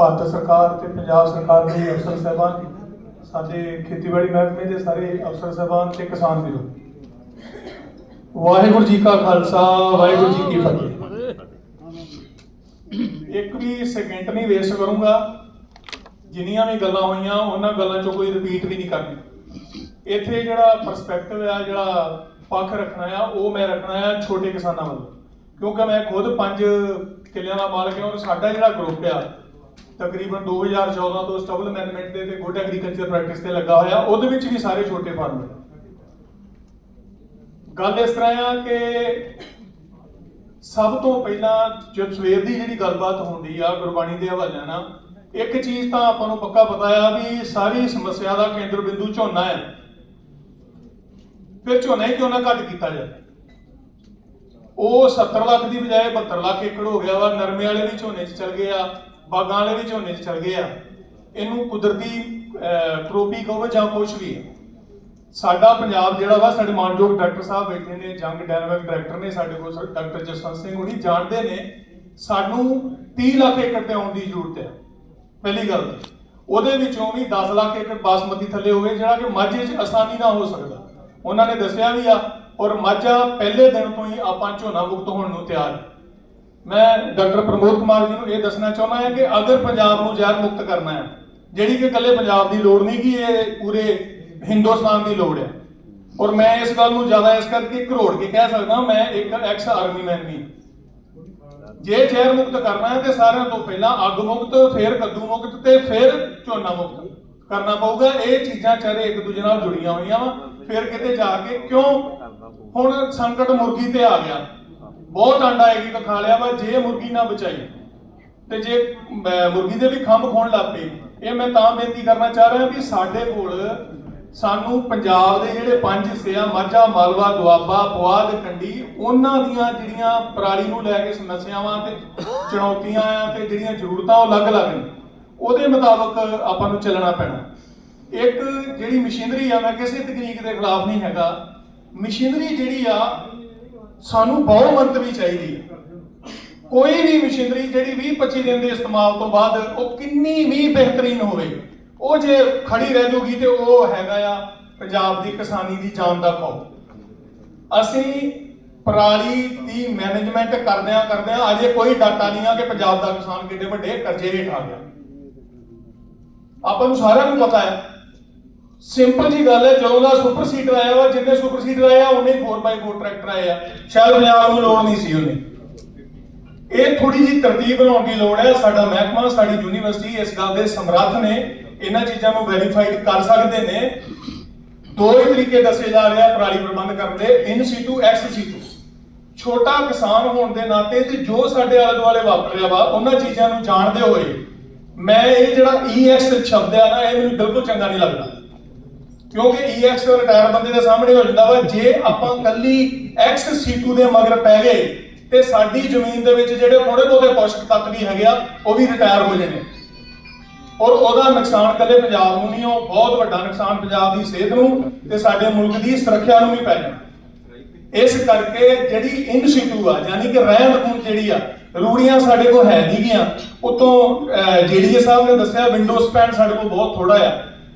ਭਾਰਤ ਸਰਕਾਰ ਤੇ ਪੰਜਾਬ ਸਰਕਾਰ ਦੇ ਅਫਸਰ ਸਾਹਿਬਾਨ, ਸਾਡੇ ਖੇਤੀਬਾੜੀ ਮਹਿਕਮੇ ਦੇ ਸਾਰੇ ਅਫਸਰ ਸਾਹਿਬਾਨ ਤੇ ਕਿਸਾਨ ਵੀਰੋ। ਵਾਹਿਗੁਰੂ ਜੀ ਕਾ ਖਾਲਸਾ, ਵਾਹਿਗੁਰੂ ਜੀ ਕੀ ਫਤਿਹ। ਇੱਕ ਵੀ ਸੈਕਿੰਡ ਨਹੀਂ ਵੇਸਟ ਕਰੂੰਗਾ। ਜਿੰਨੀਆਂ ਵੀ ਗੱਲਾਂ ਹੋਈਆਂ, ਉਹਨਾਂ ਗੱਲਾਂ ਚੋਂ ਕੋਈ ਰਿਪੀਟ ਵੀ ਨਹੀਂ ਕਰਨੀ। ਇੱਥੇ ਜਿਹੜਾ ਪਰਸਪੈਕਟਿਵ ਆ, ਜਿਹੜਾ ਪੱਖ ਰੱਖਣਾ ਆ, ਉਹ ਮੈਂ ਰੱਖਣਾ ਆ ਛੋਟੇ ਕਿਸਾਨਾਂ ਵੱਲੋਂ। ਕਿਉਂਕਿ ਮੈਂ ਖੁਦ ਪੰਜ ਕਿੱਲਿਆਂ ਦਾ ਮਾਲਕ ਹਾਂ ਔਰ ਸਾਡਾ ਜਿਹੜਾ ਗਰੁੱਪ ਆ ਤਕਰੀਬਨ 2014 ਤੋਂ ਸਟਬਲ ਮੈਨੇਜਮੈਂਟ ਦੇ ਤੇ ਗੁੱਡ ਐਗਰੀਕਲਚਰ ਪ੍ਰੈਕਟਿਸ ਤੇ ਲੱਗਾ ਹੋਇਆ, ਉਹਦੇ ਵਿੱਚ ਵੀ ਸਾਰੇ ਛੋਟੇ ਫਾਰਮਰ ਗੱਲ ਇਸ ਤਰ੍ਹਾਂ ਆ ਕਿ ਸਭ ਤੋਂ ਪਹਿਲਾਂ ਜਦ ਸਵੇਰ ਦੀ ਜਿਹੜੀ ਗੱਲਬਾਤ ਹੁੰਦੀ ਆ ਗੁਰਬਾਣੀ ਦੇ ਹਵਾਲਿਆਂ ਨਾਲ, ਇੱਕ ਚੀਜ਼ ਤਾਂ ਆਪਾਂ ਨੂੰ ਪੱਕਾ ਪਤਾ ਆ ਵੀ ਸਾਰੀ ਸਮੱਸਿਆ ਦਾ ਕੇਂਦਰ ਬਿੰਦੂ ਝੋਨਾ ਹੈ ਫਿਰ ਝੋਨਾ ਹੀ ਕਿਉਂ ਨਾ ਘੱਟ ਕੀਤਾ ਜਾਏ ਉਹ 70 ਲੱਖ ਦੀ ਬਜਾਏ 72 ਲੱਖ ਏਕੜ ਹੋ ਗਿਆ ਵਾ, ਨਰਮੇ ਵਾਲੇ ਵੀ ਝੋਨੇ 'ਚ ਚਲ ਗਏ ਆ। ਬਾਗਾਂ ਵਾਲੇ ਵੀ ਝੋਨੇ 'ਚ ਚਲ ਗਏ ਆ। ਇਹਨੂੰ ਕੁਦਰਤੀ ਕਰੋਪੀ ਕਹੋ ਜਾਂ ਕੁਛ ਵੀ ਸਾਡਾ ਪੰਜਾਬ ਜਿਹੜਾ ਵਾ, ਸਾਡੇ ਮਾਨਯੋਗ ਡਾਕਟਰ ਸਾਹਿਬ ਬੈਠੇ ਨੇ, ਜੰਗ ਡਾਇਨਾਮਿਕ ਡਾਇਰੈਕਟਰ ਨੇ ਸਾਡੇ ਕੋਲ ਡਾਕਟਰ ਜਸਵੰਤ ਸਿੰਘ ਹੁਣੀ ਜਾਣਦੇ ਨੇ, ਸਾਨੂੰ 30 ਲੱਖ ਏਕੜ ਤੇ ਆਉਣ ਦੀ ਜ਼ਰੂਰਤ ਹੈ। ਪਹਿਲੀ ਗੱਲ, ਉਹਦੇ ਵਿੱਚੋਂ ਵੀ 10 ਲੱਖ ਏਕੜ ਬਾਸਮਤੀ ਥੱਲੇ ਹੋਵੇ, ਜਿਹੜਾ ਕਿ ਮਾਝੇ 'ਚ ਆਸਾਨੀ ਨਾਲ ਹੋ ਸਕਦਾ। ਉਹਨਾਂ ਨੇ ਦੱਸਿਆ ਵੀ ਆ, ਔਰ ਮਾਝਾ ਪਹਿਲੇ ਦਿਨ ਤੋਂ ਹੀ ਆਪਾਂ ਝੋਨਾ ਮੁਕਤ ਹੋਣ ਨੂੰ ਤਿਆਰ ਹੈ ਮੈਂ ਡਾਕਟਰ ਪ੍ਰਮੋਦ ਕੁਮਾਰ ਜੀ ਨੂੰ ਇਹ ਦੱਸਣਾ ਚਾਹੁੰਦਾ ਹਾਂ ਕਿ ਅਗਰ ਪੰਜਾਬ ਨੂੰ ਜ਼ਹਿਰ ਮੁਕਤ ਕਰਨਾ ਹੈ, ਜਿਹੜੀ ਕਿ ਇਕੱਲੇ ਪੰਜਾਬ ਦੀ ਲੋੜ ਨਹੀਂ ਕਿ ਇਹ ਪੂਰੇ ਹਿੰਦੁਸਤਾਨ ਦੀ ਲੋੜ ਹੈ। ਔਰ ਮੈਂ ਇਸ ਗੱਲ ਨੂੰ ਜ਼ਿਆਦਾ ਇਸ ਕਰਕੇ ਘਰੋੜ ਕੇ ਕਹਿ ਸਕਦਾ ਮੈਂ ਇੱਕ ਐਕਸ ਆਰਮੀ ਮੈਨ ਵੀ ਜੇ ਜ਼ਹਿਰ ਮੁਕਤ ਕਰਨਾ ਹੈ ਤੇ ਸਾਰਿਆਂ ਤੋਂ ਪਹਿਲਾਂ ਅੱਗ ਮੁਕਤ, ਫਿਰ ਕੱਦੂ ਮੁਕਤ ਤੇ ਫਿਰ ਝੋਨਾ ਮੁਕਤ ਕਰਨਾ ਪਊਗਾ। ਇਹ ਚੀਜ਼ਾਂ ਚਾਰੇ ਇੱਕ ਦੂਜੇ ਨਾਲ ਜੁੜੀਆਂ ਹੋਈਆਂ ਵਾ। ਫਿਰ ਕਿਤੇ ਜਾ ਕੇ ਕਿਉਂ ਹੁਣ ਸੰਕਟ ਮੁਰਗੀ ਤੇ ਆ ਗਿਆ। ਬਹੁਤ ਆਂਡਾ ਇੱਕ ਇੱਕ ਖਾ ਲਿਆ ਵਾ, ਜੇ ਮੁਰਗੀ ਨਾ ਬਚਾਈ। ਤੇ ਜੇ ਮੁਰਗੀ ਦੇ ਵੀ ਖੰਭ ਖੋਣ ਲੱਗ ਪਏ, ਇਹ ਮੈਂ ਤਾਂ ਬੇਨਤੀ ਕਰਨਾ ਚਾਹ ਰਿਹਾ ਵੀ ਸਾਡੇ ਕੋਲ ਸਾਨੂੰ ਪੰਜਾਬ ਦੇ ਜਿਹੜੇ ਪੰਜ ਹਿੱਸੇ ਆ, ਮਾਝਾ, ਮਾਲਵਾ, ਦੁਆਬਾ, ਪੁਆਧ ਕੰਡੀ ਉਹਨਾਂ ਦੀਆਂ ਜਿਹੜੀਆਂ ਪਰਾਲੀ ਨੂੰ ਲੈ ਕੇ ਸਮੱਸਿਆਵਾਂ ਤੇ ਚੁਣੌਤੀਆਂ ਆ ਤੇ ਜਿਹੜੀਆਂ ਜ਼ਰੂਰਤਾਂ ਉਹ ਅਲੱਗ-ਅਲੱਗ ਨੇ, ਉਹਦੇ ਮੁਤਾਬਕ ਆਪਾਂ ਨੂੰ ਚੱਲਣਾ ਪੈਣਾ। ਇੱਕ ਜਿਹੜੀ ਮਸ਼ੀਨਰੀ ਆ, ਮੈਂ ਕਿਸੇ ਤਕਨੀਕ ਦੇ ਖਿਲਾਫ ਨਹੀਂ ਹੈਗਾ। ਮਸ਼ੀਨਰੀ ਜਿਹੜੀ ਆ ਸਾਨੂੰ ਬਹੁ ਮੰਤਵੀ ਚਾਹੀਦੀ ਹੈ। ਕੋਈ ਵੀ ਮਸ਼ੀਨਰੀ ਜਿਹੜੀ 20 25 ਦਿਨ ਦੇ ਇਸਤੇਮਾਲ ਤੋਂ ਬਾਅਦ ਉਹ ਕਿੰਨੀ ਵੀ ਬਿਹਤਰੀਨ ਹੋਵੇ, ਉਹ ਜੇ ਖੜੀ ਰਹਿ ਜੂਗੀ ਤੇ ਉਹ ਹੈਗਾ ਆ ਪੰਜਾਬ ਦੀ ਕਿਸਾਨੀ ਦੀ ਜਾਨ ਦਾ ਖੌਫ ਅਸੀਂ ਪਰਾਲੀ ਦੀ ਮੈਨੇਜਮੈਂਟ ਕਰਦਿਆਂ ਕਰਦਿਆਂ ਅਜੇ ਕੋਈ ਡਾਟਾ ਨਹੀਂ ਆ ਕਿ ਪੰਜਾਬ ਦਾ ਕਿਸਾਨ ਕਿੰਨੇ ਵੱਡੇ ਕਰਜ਼ੇ ਹੇਠ ਆ ਗਿਆ। ਆਪਾਂ ਨੂੰ ਸਾਰਿਆਂ ਨੂੰ ਪਤਾ ਹੈ ਸਿੰਪਲ ਜੀ ਗੱਲ ਹੈ, ਜਦੋਂ ਦਾ ਸੁਪਰ ਸੀਡਰ ਆਇਆ ਵਾ, ਜਿੰਨੇ ਸੁਪਰ ਸੀਡਰ ਆਇਆ ਉਹਨੇ 4x4 ਟਰੈਕਟਰ ਆਏ ਸ਼ਾਇਦ ਪੰਜਾਬ ਨੂੰ ਲੋੜ ਨਹੀਂ ਸੀ ਉਹਨੇ ਇਹ ਥੋੜੀ ਜੀ ਤਰਤੀਬ ਬਣਾਉਣ ਦੀ ਲੋੜ ਹੈ। ਸਾਡਾ ਮਹਿਕਮਾ, ਸਾਡੀ ਯੂਨੀਵਰਸਿਟੀ ਇਸ ਗੱਲ ਦੇ ਸਮਰੱਥ ਨੇ। ਇਹਨਾਂ ਚੀਜ਼ਾਂ ਨੂੰ ਵੈਰੀਫਾਈਡ ਕਰ ਸਕਦੇ ਨੇ। ਦੋ ਹੀ ਤਰੀਕੇ ਦੱਸੇ ਜਾ ਰਹੇ ਆ ਪਰਾਲੀ ਪ੍ਰਬੰਧ ਕਰਨ ਦੇ। ਇਨ ਸੀਟੂ ਐਕਸ ਸੀਟੂ ਛੋਟਾ ਕਿਸਾਨ ਹੋਣ ਦੇ ਨਾਤੇ ਤੇ ਜੋ ਸਾਡੇ ਆਲੇ ਦੁਆਲੇ ਵਾਪਰ ਰਿਹਾ ਵਾ, ਉਹਨਾਂ ਚੀਜ਼ਾਂ ਨੂੰ ਜਾਣਦੇ ਹੋਏ ਮੈਂ ਇਹ ਜਿਹੜਾ ਈਐਕਸ ਸ਼ਬਦ ਆ ਨਾ, ਇਹ ਮੈਨੂੰ ਬਿਲਕੁਲ ਚੰਗਾ ਨਹੀਂ ਲੱਗਦਾ। ਕਿਉਂਕਿ ਈਐਕਸ ਰਿਟਾਇਰ ਬੰਦੇ ਦੇ ਸਾਹਮਣੇ ਹੋ ਜਾਂਦਾ ਵਾ, ਜੇ ਆਪਾਂ ਕੱਲੀ ਐਕਸ ਸੀਟੂ ਦੇ ਮਗਰ ਪੈ ਗਏ, ਤੇ ਸਾਡੀ ਜ਼ਮੀਨ ਦੇ ਵਿੱਚ ਜਿਹੜੇ ਥੋੜੇ ਬਹੁਤੇ ਪੋਸ਼ਕ ਤੱਤ ਵੀ ਹੈਗੇ ਆ, ਉਹ ਵੀ ਰਿਟਾਇਰ ਹੋ ਜਾਣੇ। ਔਰ ਉਹਦਾ ਨੁਕਸਾਨ ਕੱਲੇ ਪੰਜਾਬ ਨੂੰ ਨਹੀਂ, ਉਹ ਬਹੁਤ ਵੱਡਾ ਨੁਕਸਾਨ ਪੰਜਾਬ ਦੀ ਸਿਹਤ ਨੂੰ ਤੇ ਸਾਡੇ ਮੁਲਕ ਦੀ ਸੁਰੱਖਿਆ ਨੂੰ ਵੀ ਪੈ ਜਾਣਾ। ਇਸ ਕਰਕੇ ਜਿਹੜੀ ਇਨ ਸਿਟੂ ਆ, ਯਾਨੀ ਕਿ ਰਹਿੰਦ ਖੂੰਦ ਜਿਹੜੀ ਆ, ਰੂੜੀਆਂ ਸਾਡੇ ਕੋਲ ਹੈ ਨਹੀਂ ਗੀਆਂ। ਉਤੋਂ ਜੀਡੀਏ ਸਾਹਿਬ ਨੇ ਦੱਸਿਆ ਵਿੰਡੋ ਸਪੈਨ ਸਾਡੇ ਕੋਲ ਬਹੁਤ ਥੋੜਾ ਆ।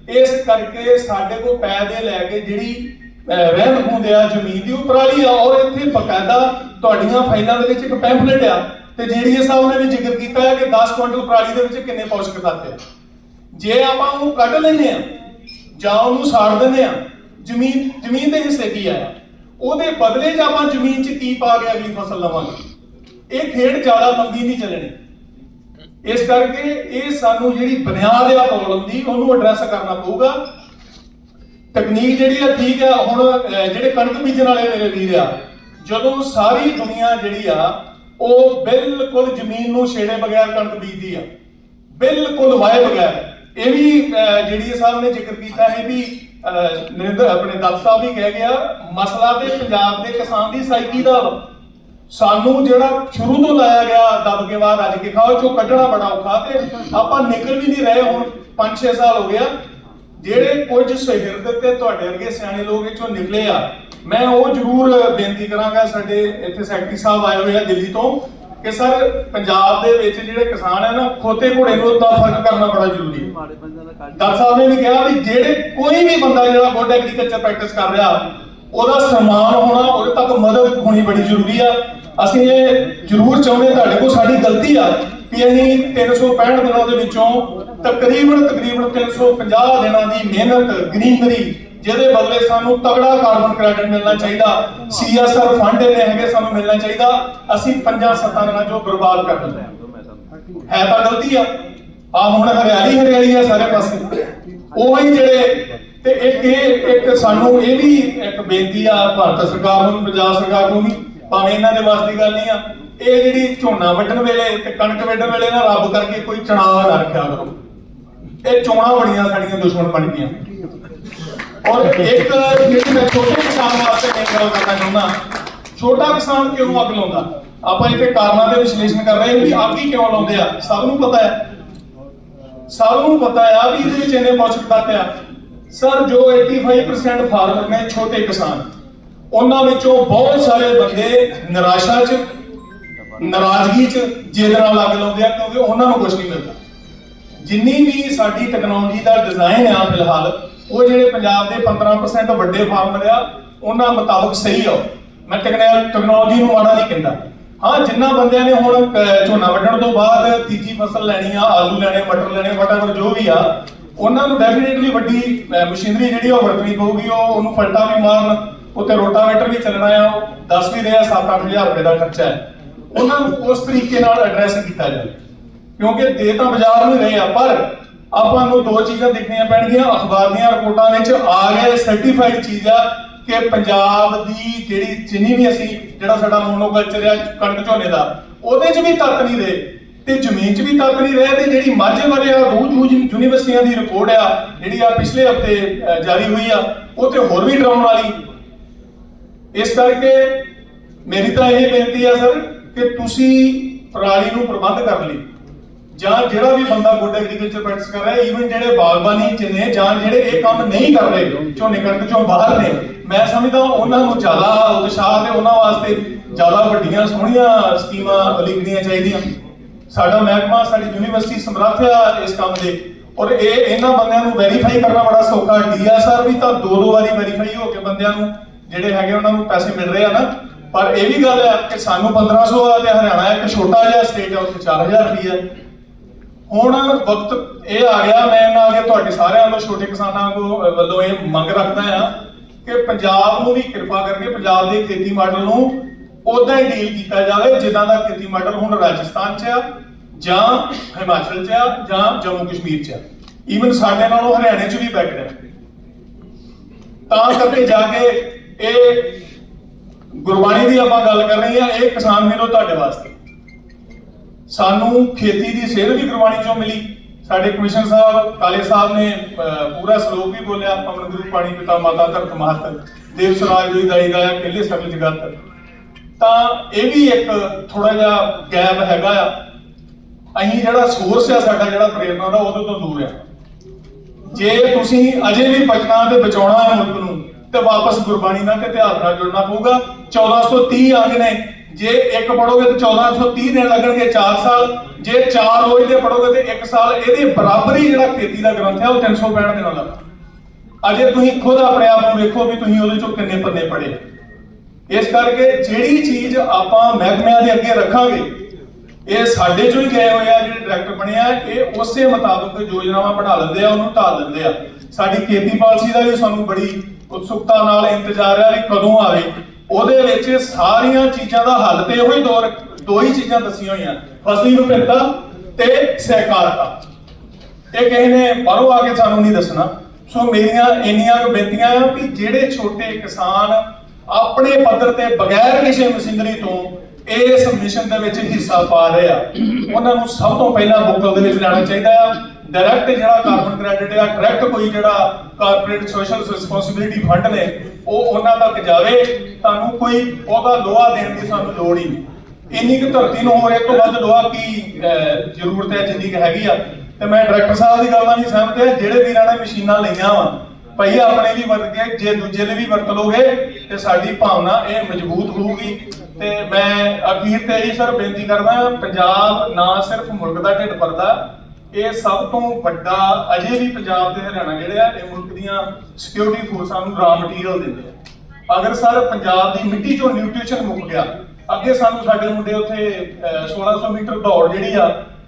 ਇਸ ਕਰਕੇ ਸਾਡੇ ਕੋਲ ਪੈ ਦੇ ਲੈ ਕੇ ਜਿਹੜੀ ਅਹ, ਹੁੰਦੇ ਆ ਜ਼ਮੀਨ ਦੀ ਉਪਰਾਲੀ ਆ ਔਰ ਇੱਥੇ ਬਕਾਇਦਾ ਤੁਹਾਡੀਆਂ ਫਾਈਲਾਂ ਦੇ ਵਿੱਚ ਇੱਕ ਪੈਂਫਲੇਟ ਆ ਤੇ ਜੀਡੀਏ ਸਾਹਿਬ ਨੇ ਵੀ ਜ਼ਿਕਰ ਕੀਤਾ ਹੈ ਕਿ 10 ਕੁਇੰਟਲ ਪਰਾਲੀ ਦੇ ਵਿੱਚ ਕਿੰਨੇ ਪੌਸ਼ਕ ਤੱਤ ਆ। ਜੇ ਆਪਾਂ ਉਹਨੂੰ ਕੱਢ ਲੈਨੇ ਆ ਜਾਂ ਉਹਨੂੰ ਸਾੜ ਦਿੰਦੇ ਆ ਜ਼ਮੀਨ ਜ਼ਮੀਨ ਦੇ ਹਿੱਸੇ ਕੀ ਆਇਆ ਉਹਦੇ ਬਦਲੇ 'ਚ ਆਪਾਂ ਜ਼ਮੀਨ 'ਚ ਕੀ ਪਾ ਕੇ ਅਗਲੀ ਫਸਲ ਲਵਾਂਗੇ? ਇਹ ਖੇਡ ਜ਼ਿਆਦਾ ਲੰਬੀ ਨਹੀਂ ਚੱਲਣੀ। ਇਸ ਕਰਕੇ ਇਹ ਸਾਨੂੰ ਜਿਹੜੀ ਬੁਨਿਆਦ ਆ ਪ੍ਰੋਬਲਮ ਦੀ ਉਹਨੂੰ ਐਡਰੈਸ ਕਰਨਾ ਪਊਗਾ। ਤਕਨੀਕ ਜਿਹੜੀ ਆ ਠੀਕ ਆ ਹੁਣ ਜਿਹੜੇ ਕਣਕ ਬੀਜਣ ਵਾਲੇ ਮੇਰੇ ਵੀਰ ਆ ਜਦੋਂ ਸਾਰੀ ਦੁਨੀਆ ਜਿਹੜੀ ਆ ਉਹ ਬਿਲਕੁਲ ਜ਼ਮੀਨ ਨੂੰ ਛੇੜੇ ਬਗੈਰ ਕਣਕ ਬੀਜਦੀ ਆ। ਬਿਲਕੁਲ ਵਾਏ ਬਗੈਰ। ਇਹ ਵੀ ਅਹ, ਜਿਹੜੀ ਇਹ ਸਾਹਿਬ ਨੇ ਜ਼ਿਕਰ ਕੀਤਾ ਹੈ ਵੀ ਅਹ, ਨਰਿੰਦਰ ਆਪਣੇ ਦੱਤ ਸਾਹਿਬ ਵੀ ਕਹਿ ਗਿਆ ਮਸਲਾ ਤੇ ਪੰਜਾਬ ਦੇ ਕਿਸਾਨ ਦੀ ਸਾਈਕੀ ਦਾ ਸਾਨੂੰ ਜਿਹੜਾ ਸ਼ੁਰੂ ਤੋਂ ਲਾਇਆ ਗਿਆ ਦਬ ਕੇ ਬਾਅਦ ਅੱਜ ਕੇ ਖਾਓ ਚੋਂ ਕੱਢਣਾ ਬੜਾ ਔਖਾ ਤੇ ਆਪਾਂ ਨਿਕਲ ਵੀ ਨਹੀਂ ਰਹੇ ਹੁਣ 5-6 ਸਾਲ ਹੋ ਗਿਆ ਜਿਹੜੇ ਕੁਝ ਸਹਿਰਦ ਤੇ ਤੁਹਾਡੇ ਵਰਗੇ ਸਿਆਣੇ ਲੋਕ ਇਹ ਨਿਕਲੇ ਆ, ਮੈਂ ਉਹ ਜ਼ਰੂਰ ਬੇਨਤੀ ਕਰਾਂਗਾ ਸਾਡੇ ਇੱਥੇ ਸੈਕਟਰੀ ਸਾਹਿਬ ਆਏ ਹੋਏ ਆ ਦਿੱਲੀ ਤੋਂ, ਕਿ ਸਰ ਪੰਜਾਬ ਦੇ ਵਿੱਚ ਜਿਹੜੇ ਕਿਸਾਨ ਆ ਨਾ, ਖੋਤੇ ਘੋੜੇ ਨੂੰ ਦਾ ਫ਼ਰਕ ਕਰਨਾ ਬੜਾ ਜ਼ਰੂਰੀ ਹੈ ਮਾੜੇ ਸਾਹਿਬ ਨੇ ਵੀ ਕਿਹਾ ਵੀ ਜਿਹੜੇ ਕੋਈ ਵੀ ਬੰਦਾ ਜਿਹੜਾ ਗੁੱਡ ਐਗਰੀਕਲਚਰ ਪ੍ਰੈਕਟਿਸ ਕਰ ਰਿਹਾ ਉਹਦਾ ਸਨਮਾਨ ਹੋਣਾ ਉਹਦੇ ਤੱਕ ਮਦਦ ਹੋਣੀ ਬੜੀ ਜ਼ਰੂਰੀ ਆ। ਅਸੀਂ ਇਹ ਜ਼ਰੂਰ ਚਾਹੁੰਦੇ ਤੁਹਾਡੇ ਕੋਲ ਸਾਡੀ ਗਲਤੀ ਆ ਕਿ ਅਸੀਂ 365 ਦਿਨਾਂ ਦੇ ਵਿੱਚੋਂ ਤਕਰੀਬਨ ਤਕਰੀਬਨ 350 ਦਿਨਾਂ ਦੀ ਮਿਹਨਤ, ਗ੍ਰੀਨਰੀ ਜਿਹਦੇ ਬਦਲੇ ਸਾਨੂੰ ਤਗੜਾ ਕਾਰਬਨ ਕ੍ਰੈਡਿਟ ਮਿਲਣਾ ਚਾਹੀਦਾ ਸੀਐਸਆਰ ਫੰਡ ਇਹਨੇ ਹੈਗੇ ਸਾਨੂੰ ਮਿਲਣਾ ਚਾਹੀਦਾ, ਅਸੀਂ ਪੰਜਾਂ ਸੱਤਾਂ ਦਿਨਾਂ ਚੋਂ ਬਰਬਾਦ ਕਰ ਦਿੰਦੇ ਹਾਂ। ਮੈਂ ਹੈ ਤਾਂ ਗਲਤੀ ਆ। ਆ ਹੁਣ ਹਰਿਆਲੀ ਹਰਿਆਲੀ ਆ ਸਾਰੇ ਪਾਸੇ। ਉਹ ਹੀ ਜਿਹੜੇ ਤੇ ਇੱਕ ਇਹ ਇੱਕ ਸਾਨੂੰ ਇਹ ਵੀ ਇੱਕ ਬੇਨਤੀ ਆ, ਭਾਰਤ ਸਰਕਾਰ ਨੂੰ, ਪੰਜਾਬ ਸਰਕਾਰ ਨੂੰ ਵੀ, ਭਾਵੇਂ ਇਹਨਾਂ ਦੇ ਵਾਸ ਦੀ ਗੱਲ ਨਹੀਂ ਆ, ਇਹ ਜਿਹੜੀ ਝੋਨਾ ਵੱਢਣ ਵੇਲੇ ਤੇ ਕਣਕ ਵੱਢਣ ਵੇਲੇ ਨਾ ਰੱਬ ਕਰਕੇ ਕੋਈ ਚਣਾਵ ਨਾ ਰੱਖਿਆ ਕਰੋ। ਇਹ ਚੋਣਾਂ ਬੜੀਆਂ ਸਾਡੀਆਂ ਦੁਸ਼ਮਣ ਬਣ ਗਈਆਂ। ਔਰ ਇੱਕ ਜਿਹੜੀ ਮੈਂ ਛੋਟੇ ਕਿਸਾਨ ਵਾਸਤੇ ਮੈਂ ਗੱਲ ਕਰਨਾ ਚਾਹੁੰਦਾ, ਛੋਟਾ ਕਿਸਾਨ ਕਿਉਂ ਅੱਗ ਲਾਉਂਦਾ? ਆਪਾਂ ਇੱਥੇ ਕਾਰਨਾਂ ਦੇ ਵਿਸ਼ਲੇਸ਼ਣ ਕਰ ਰਹੇ ਹਾਂ ਵੀ ਅੱਗ ਹੀ ਕਿਉਂ ਲਾਉਂਦੇ ਆ? ਸਭ ਨੂੰ ਪਤਾ ਹੈ। ਸਭ ਨੂੰ ਪਤਾ ਆ ਵੀ ਇਹਦੇ ਵਿੱਚ ਇਹਨੇ ਪੌਸ਼ਟਿਕ ਤੱਤ ਆ। ਸਰ, ਜੋ 85% ਫਾਰਮਰ ਨੇ, ਛੋਟੇ ਕਿਸਾਨ, ਉਹਨਾਂ ਵਿੱਚੋਂ ਬਹੁਤ ਸਾਰੇ ਬੰਦੇ ਨਿਰਾਸ਼ਾ 'ਚ, ਨਾਰਾਜ਼ਗੀ 'ਚ ਜਿੱਦ ਨਾਲ ਲੱਗ ਲਾਉਂਦੇ ਆ, ਕਿਉਂਕਿ ਉਹਨਾਂ ਨੂੰ ਕੁਝ ਨਹੀਂ ਮਿਲਦਾ। ਜਿੰਨੀ ਵੀ ਸਾਡੀ ਟੈਕਨੋਲੋਜੀ ਦਾ ਡਿਜ਼ਾਈਨ ਆ, ਫਿਲਹਾਲ, ਉਹ ਜਿਹੜੇ ਪੰਜਾਬ ਦੇ 15% ਵੱਡੇ ਫਾਰਮਰ ਆ, ਉਹਨਾਂ ਮੁਤਾਬਕ ਸਹੀ ਆ ਮੈਂ ਟੈਕਨੋਲੋਜੀ ਨੂੰ ਮਾੜਾ ਨਹੀਂ ਕਹਿੰਦਾ। ਹਾਂ, ਜਿੰਨਾ ਬੰਦਿਆਂ ਨੇ ਹੁਣ ਝੋਨਾ ਵੱਢਣ ਤੋਂ ਬਾਅਦ ਤੀਜੀ ਫਸਲ ਲੈਣੀ ਆ, ਆਲੂ ਲੈਣੇ ਮਟਰ ਲੈਣੇ ਵਟਾਵਰ ਜੋ ਵੀ ਆ ਉਹਨਾਂ ਨੂੰ ਡੈਫੀਨਿਟਲੀ ਵੱਡੀ ਮਸ਼ੀਨਰੀ ਜਿਹੜੀ ਉਹ ਵਰਤਣੀ ਪਊਗੀ, ਉਹ ਉਹਨੂੰ ਪਲਟਾ ਵੀ ਮਾਰਨ ਉੱਤੇ ਰੋਟਾਵੇਟਰ ਵੀ ਚੱਲਣਾ ਆ ਉਹ ਦੱਸ ਵੀ ਰਿਹਾ 7-8000 ਰੁਪਏ ਦਾ ਖਰਚਾ ਹੈ। ਉਹਨਾਂ ਨੂੰ ਉਸ ਤਰੀਕੇ ਨਾਲ ਐਡਰੈਸ ਕੀਤਾ ਜਾਵੇ। ਕਿਉਂਕਿ ਦੇ ਤਾਂ ਬਾਜ਼ਾਰ ਨੂੰ ਰਹੇ ਆ, ਪਰ ਆਪਾਂ ਨੂੰ ਦੋ ਚੀਜ਼ਾਂ ਦੇਖਣੀਆਂ ਪੈਣਗੀਆਂ, ਅਖਬਾਰ ਦੀਆਂ ਰਿਪੋਰਟਾਂ ਵਿੱਚ ਆ ਗਿਆ ਸਰਟੀਫਾਈਡ ਚੀਜ਼ ਆ ਕਿ ਪੰਜਾਬ ਦੀ ਜਿਹੜੀ ਜਿੰਨੀ ਵੀ ਅਸੀਂ, ਜਿਹੜਾ ਸਾਡਾ ਮੋਨੋਕਲਚਰ ਆ, ਕਣਕ ਝੋਨੇ ਦਾ, ਉਹਦੇ 'ਚ ਵੀ ਤੱਤ ਨਹੀਂ ਰਹੇ। ਤੇ ਜ਼ਮੀਨ 'ਚ ਵੀ ਤੱਕ ਨਹੀਂ ਰਹੇ ਤੇ ਜਿਹੜੀ ਮਾਝੇ ਬਾਰੇ ਆ ਦੋ ਯੂਨੀਵਰਸਿਟੀਆਂ ਦੀ ਰਿਪੋਰਟ ਆ, ਜਿਹੜੀ ਆ ਪਿਛਲੇ ਹਫ਼ਤੇ ਜਾਰੀ ਹੋਈ ਆ, ਉਹ ਤੇ ਹੋਰ ਵੀ ਡਰਾਉਣ ਵਾਲੀ। ਇਸ ਕਰਕੇ ਮੇਰੀ ਤਾਂ ਇਹ ਬੇਨਤੀ ਆ ਸਰ ਕਿ ਤੁਸੀਂ ਪਰਾਲੀ ਨੂੰ ਪ੍ਰਬੰਧ ਕਰ ਲਈ, ਜਾਂ ਜਿਹੜਾ ਵੀ ਬੰਦਾ ਗੁੱਡ ਐਗਰੀਕਲਚਰ ਪ੍ਰੈਕਟਿਸ ਕਰ ਰਿਹਾ ਈਵਨ ਜਿਹੜੇ ਬਾਗਬਾਨੀ ਚ ਨੇ, ਜਾਂ ਜਿਹੜੇ ਇਹ ਕੰਮ ਨਹੀਂ ਕਰ ਰਹੇ, ਝੋਨੇ ਕਣਕ ਚੋਂ ਬਾਹਰ ਨੇ, ਮੈਂ ਸਮਝਦਾ ਉਹਨਾਂ ਨੂੰ ਜ਼ਿਆਦਾ ਉਤਸ਼ਾਹ ਤੇ ਉਹਨਾਂ ਵਾਸਤੇ ਜ਼ਿਆਦਾ ਵੱਡੀਆਂ, ਸੋਹਣੀਆਂ ਸਕੀਮਾਂ ਲਿਖਣੀਆਂ ਚਾਹੀਦੀਆਂ। ਸਾਡਾ ਮਹਿਕਮਾ, ਸਾਡੀ ਯੂਨੀਵਰਸਿਟੀ ਸਮਰੱਥ ਆ ਇਸ ਕੰਮ ਦੇ। ਔਰ ਇਹ ਇਹਨਾਂ ਬੰਦਿਆਂ ਨੂੰ ਵੈਰੀਫਾਈ ਕਰਨਾ ਬੜਾ ਸੌਖਾ। ਡੀਐਸਆਰ ਵੀ ਤਾਂ ਦੋ ਦੋ ਵਾਰੀ ਵੈਰੀਫਾਈ ਹੋ ਕੇ ਬੰਦਿਆਂ ਨੂੰ ਜਿਹੜੇ ਹੈਗੇ ਉਹਨਾਂ ਨੂੰ ਪੈਸੇ ਮਿਲ ਰਹੇ ਆ ਨਾ। ਪਰ ਇਹ ਵੀ ਗੱਲ ਹੈ ਕਿ ਸਾਨੂੰ 1500 ਆ ਤੇ ਹਰਿਆਣਾ ਇੱਕ ਛੋਟਾ ਜਿਹਾ ਸਟੇਟ ਹੈ ਉੱਥੇ 4000 ਰੁਪਈਆ। ਹੁਣ ਵਕਤ ਇਹ ਆ ਗਿਆ, ਮੈਂ ਇਹਨਾਂ ਅੱਗੇ ਤੁਹਾਡੇ ਸਾਰਿਆਂ ਵੱਲੋਂ ਛੋਟੇ ਕਿਸਾਨਾਂ ਕੋ ਵੱਲੋਂ ਇਹ ਮੰਗ ਰੱਖਦਾ ਆ ਕਿ ਪੰਜਾਬ ਨੂੰ ਵੀ ਕਿਰਪਾ ਕਰਕੇ ਪੰਜਾਬ ਦੇ ਖੇਤੀ ਮਾਡਲ ਨੂੰ ਉਦਾਂ ਹੀ ਡੀਲ ਕੀਤਾ ਜਾਵੇ ਜਿੱਦਾਂ ਦਾ ਖੇਤੀ ਮਾਡਲ ਹੁਣ ਰਾਜਸਥਾਨ 'ਚ ਆ, ਜਾਂ ਹਿਮਾਚਲ 'ਚ ਆ, ਜਾਂ ਜੰਮੂ ਕਸ਼ਮੀਰ 'ਚ ਆ। ਈਵਨ ਸਾਡੇ ਨਾਲੋਂ ਹਰਿਆਣੇ 'ਚ ਵੀ ਬੈਟਰ ਹੈ ਤਾਂ ਕਰਕੇ ਜਾ ਕੇ ਇਹ ਗੁਰਬਾਣੀ ਦੀ ਆਪਾਂ ਗੱਲ ਕਰ ਰਹੇ ਹਾਂ, ਇਹ ਕਿਸਾਨ ਵੀਰੋ ਤੁਹਾਡੇ ਵਾਸਤੇ। ਸਾਨੂੰ ਖੇਤੀ ਦੀ ਸੇਧ ਵੀ ਗੁਰਬਾਣੀ ਚੋਂ ਮਿਲੀ। ਸਾਡੇ ਕਮਿਸ਼ਨ ਸਾਹਿਬ, ਕਾਲੇ ਸਾਹਿਬ ਨੇ ਪੂਰਾ ਸ਼ਲੋਕ ਵੀ ਬੋਲਿਆ, ਪਵਨ ਗੁਰੂ ਪਾਣੀ ਪਿਤਾ ਮਾਤਾ ਧਰਤ ਮਹਤ, ਦੇਵ ਸਰਾਜ ਦੋਈ ਦਾਈ ਗਾਇਆ ਕਿਲੇ ਸਗਲ ਜਗਤ। ਤਾਂ ਇਹ ਵੀ ਇੱਕ ਥੋੜਾ ਜਿਹਾ ਗੈਪ ਹੈਗਾ ਆ। ਅਸੀਂ ਜਿਹੜਾ ਸੋਰਸ ਆ ਸਾਡਾ ਜਿਹੜਾ ਪ੍ਰੇਰਨਾ ਦਾ, ਉਹਦੇ ਤੋਂ ਦੂਰ ਆ। ਜੇ ਤੁਸੀਂ ਅਜੇ ਵੀ ਬਚਣਾ ਤੇ ਬਚਾਉਣਾ ਹੈ ਮੁਲਕ ਨੂੰ, ਤੇ ਵਾਪਸ ਗੁਰਬਾਣੀ ਨਾਲ ਤੇ ਇਤਿਹਾਸ ਨਾਲ ਜੁੜਨਾ ਪਊਗਾ। 1430 ਅੰਗ ਨੇ। ਜੇ ਇੱਕ ਪੜੋਗੇ ਤੇ 1430 ਦਿਨ ਲੱਗਣਗੇ 4 ਸਾਲ। ਜੇ 4 ਰੋਜ਼ ਦੇ ਪੜੋਗੇ ਤੇ 1 ਸਾਲ। ਇਹਦੇ ਬਰਾਬਰੀ ਜਿਹੜਾ ਖੇਤੀ ਦਾ ਗ੍ਰੰਥ ਹੈ ਉਹ 365 ਦਿਨਾਂ ਦਾ। ਅਜੇ ਤੁਸੀਂ ਖੁਦ ਆਪਣੇ ਆਪ ਨੂੰ ਵੇਖੋ ਵੀ ਤੁਸੀਂ ਉਹਦੇ ਚੋਂ ਕਿੰਨੇ ਪੰਨੇ ਪੜੇ ਇਸ ਕਰਕੇ ਜਿਹੜੀ ਚੀਜ਼ ਆਪਾਂ ਮਹਿਕਮਿਆਂ ਦੇ ਅੱਗੇ ਰੱਖਾਂਗੇ, ਇਹ ਸਾਡੇ ਚੋਂ ਹੀ ਗਏ ਹੋਏ ਆ, ਜਿਹੜੇ ਡਾਇਰੈਕਟਰ ਬਣੇ ਆ, ਇਹ ਉਸੇ ਮੁਤਾਬਕ ਯੋਜਨਾਵਾਂ ਬਣਾ ਲੈਂਦੇ ਆ, ਉਹਨੂੰ ਢਾਲ ਦਿੰਦੇ ਆ। ਸਾਡੀ ਖੇਤੀ ਪਾਲਿਸੀ ਦਾ ਵੀ ਸਾਨੂੰ ਬੜੀ ਉਤਸੁਕਤਾ ਨਾਲ ਇੰਤਜ਼ਾਰ ਹੈ ਵੀ ਕਦੋਂ ਆਵੇ। ਉਹਦੇ ਵਿੱਚ ਸਾਰੀਆਂ ਚੀਜ਼ਾਂ ਦਾ ਹੱਲ ਤੇ ਇਹੋ ਹੀ ਦੋ ਦੋ ਹੀ ਚੀਜ਼ਾਂ ਦੱਸੀਆਂ ਹੋਈਆਂ। ਫਸਲੀ ਵਿਭਿੰਨਤਾ ਤੇ ਸਹਿਕਾਰਤਾ। ਇਹ ਕਿਸੇ ਨੇ ਬਾਹਰੋਂ ਆ ਕੇ ਸਾਨੂੰ ਨਹੀਂ ਦੱਸਣਾ। ਸੋ ਮੇਰੀਆਂ ਇੰਨੀਆਂ ਕੁ ਬੇਨਤੀਆਂ ਆ ਕਿ ਜਿਹੜੇ ਛੋਟੇ ਕਿਸਾਨ ਆਪਣੇ ਪੱਧਰ ਤੇ ਬਗੈਰ ਕਿਸੇ ਮਸ਼ੀਨਰੀ ਤੋਂ ਇਸ ਮਿਸ਼ਨ ਦੇ ਵਿੱਚ ਹਿੱਸਾ ਪਾ ਰਹੇ ਆ। ਉਹਨਾਂ ਨੂੰ ਸਭ ਤੋਂ ਪਹਿਲਾਂ ਬੁੱਕਲ ਦੇ ਵਿੱਚ ਲੈਣਾ ਚਾਹੀਦਾ ਆ। ਡਾਇਰੈਕਟ ਜਿਹੜਾ ਕਾਰਬਨ ਕ੍ਰੈਡਿਟ ਆ ਡਾਇਰੈਕਟ ਕੋਈ ਜਿਹੜਾ ਕਾਰਪੋਰੇਟ ਸੋਸ਼ਲ ਰਿਸਪੌਂਸਿਬਿਲਿਟੀ ਫੰਡ ਨੇ, ਉਹ ਉਹਨਾਂ ਤੱਕ ਜਾਵੇ। ਤੁਹਾਨੂੰ ਕੋਈ ਉਹਦਾ ਲੋਹਾ ਦੇਣ ਦੀ ਸਾਨੂੰ ਲੋੜ ਹੀ ਨਹੀਂ। ਇੰਨੀ ਕੁ ਧਰਤੀ ਨੂੰ ਹੋਰ ਇੱਕ ਤੋਂ ਵੱਧ ਲੋਹਾ ਕੀ ਜ਼ਰੂਰਤ ਹੈ, ਜਿੰਨੀ ਕੁ ਹੈਗੀ ਆ। ਤੇ ਮੈਂ ਡਾਇਰੈਕਟਰ ਸਾਹਿਬ ਦੀ ਗੱਲ ਨਾਲ ਨਹੀਂ ਸਹਿਮਤ ਹੈ ਜਿਹੜੇ ਵੀਰਾਂ ਨੇ ਮਸ਼ੀਨਾਂ ਲਈਆਂ ਵਾ ਭਈ ਆਪਣੇ ਵੀ ਵਰਤ ਕੇ ਜੇ ਦੂਜੇ ਲਈ ਵੀ ਵਰਤ ਲੋਗੇ ਤੇ ਸਾਡੀ ਭਾਵਨਾ ਇਹ ਮਜ਼ਬੂਤ ਹੋਊਗੀ। ਤੇ ਮੈਂ ਅਖੀਰ ਤੇ ਇਹੀ ਸਰ ਬੇਨਤੀ ਕਰਦਾ ਪੰਜਾਬ ਨਾ ਸਿਰਫ ਮੁਲਕ ਦਾ ਢਿੱਡ ਭਰਦਾ ਇਹ ਸਭ ਤੋਂ ਵੱਡਾ ਅਜੇ ਵੀ ਪੰਜਾਬ ਤੇ ਹਰਿਆਣਾ ਜਿਹੜੇ ਆ ਇਹ ਮੁਲਕ ਦੀਆਂ ਸਿਕਿਉਰਿਟੀ ਫੋਰਸਾਂ ਨੂੰ ਰਾ ਮਟੀਰੀਅਲ ਦਿੰਦੇ ਆ। ਅਗਰ ਸਰ ਪੰਜਾਬ ਦੀ ਮਿੱਟੀ ਚੋਂ ਨਿਊਟ੍ਰੀਸ਼ਨ ਮੁੱਕ ਗਿਆ ਅੱਗੇ ਸਾਨੂੰ ਸਾਡੇ ਮੁੰਡੇ ਉੱਥੇ ਅਹ, 1600 ਮੀਟਰ ਦੌੜ ਜਿਹੜੀ ਆ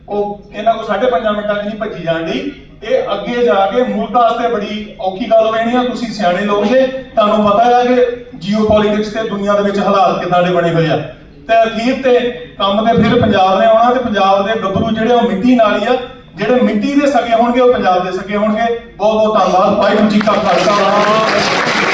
ਉਹ ਇਹਨਾਂ ਕੋ 5.5 ਮਿੰਟਾਂ 'ਚ ਨਹੀਂ ਭੱਜੀ ਜਾਂਦੀ ਇਹ ਅੱਗੇ ਜਾ ਕੇ ਮੁਲਕ ਵਾਸਤੇ ਬੜੀ ਔਖੀ ਗੱਲ ਹੋਣੀ ਆ, ਤੁਸੀਂ ਸਿਆਣੇ ਲੋਕ ਜੇ, ਤੁਹਾਨੂੰ ਪਤਾ ਹੈ ਕਿ ਜੀਓਪੋਲਿਟਿਕਸ ਤੇ ਦੁਨੀਆ ਦੇ ਵਿੱਚ ਹਾਲਾਤ ਕਿੱਦਾਂ ਦੇ ਬਣੇ ਹੋਏ ਆ। ਤੇ ਅਖੀਰ ਤੇ ਕੰਮ ਤੇ ਫਿਰ ਪੰਜਾਬ ਨੇ ਆਉਣਾ ਤੇ ਪੰਜਾਬ ਦੇ ਗੱਭਰੂ ਜਿਹੜੇ ਉਹ ਮਿੱਟੀ ਨਾਲ ਹੀ ਆ। ਜਿਹੜੇ ਮਿੱਟੀ ਦੇ ਸਕੇ ਹੋਣਗੇ, ਉਹ ਪੰਜਾਬ ਦੇ ਸਕੇ ਹੋਣਗੇ। ਬਹੁਤ ਬਹੁਤ ਧੰਨਵਾਦ। ਵਾਹਿਗੁਰੂ ਜੀ ਕਾ ਖਾਲਸਾ। ਵਾਹਿਗੁਰੂ